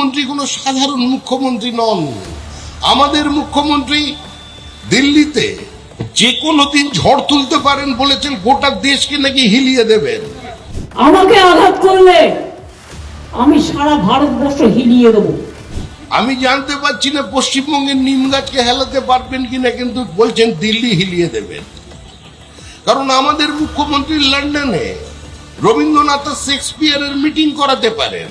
মুখ্যমন্ত্রী কোনো সাধারণ মুখ্যমন্ত্রী নন। আমাদের মুখ্যমন্ত্রী দিল্লিতে যে কোনো দিন ঝড় তুলতে পারেন বলেছেন গোটা দেশকে নাকি হিলিয়ে দেবেন। আমাকে আঘাত করলে আমি সারা ভারতবর্ষ হিলিয়ে দেবো। আমি জানতে পারছি না পশ্চিমবঙ্গের নিম গাছকে হেলাতে পারবেন কিনা কিন্তু বলছেন দিল্লি হিলিয়ে দেবেন। কারণ আমাদের মুখ্যমন্ত্রী লন্ডনে রবীন্দ্রনাথ শেক্সপিয়ারের মিটিং করাতে পারেন।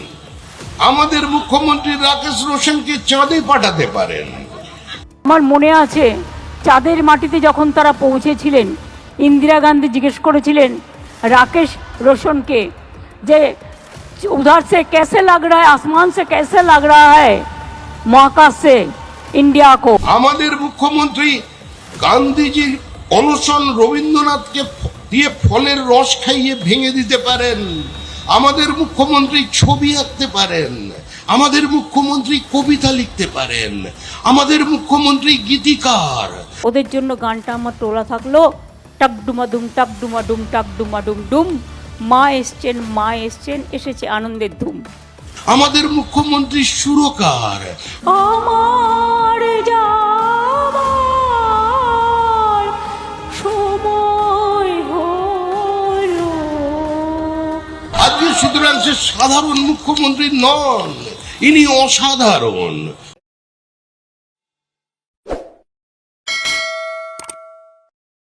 আমাদের মুখ্যমন্ত্রী রাকেশ রোশনকে চাঁদে পাঠাতে পারেন আমার মনে আছে চাঁদের মাটিতে যখন তারা পৌঁছেছিলেন ইন্দিরা গান্ধী জিজ্ঞেস করেছিলেন রাকেশ रोशन যে उधर से कैसे लग रहा है आसमान से कैसे लग रहा है महाकाश से इंडिया को আমাদের মুখ্যমন্ত্রী গান্ধীজির অনশন রবীন্দ্রনাথকে ফ- দিয়ে ফলের রস খাইয়ে ভেঙে দিতে পারেন আমাদের মুখ্যমন্ত্রী ছবি আঁকতে পারেন আমাদের মুখ্যমন্ত্রী কবিতা লিখতে পারেন আমাদের মুখ্যমন্ত্রী গীতিকার। ওদের জন্য গানটা আমার তোলা থাকল টাক ডুমা ডুম টাক ডুমা ডুম টাক ডুমা ডুম ডুম। মা এসছেন মা এসছেন এসেছে আনন্দের ধুম। আমাদের মুখ্যমন্ত্রী সুরকার। আমার যাবার সুতরাং সে সাধারণ মুখ্যমন্ত্রী নন ইনি অসাধারণ।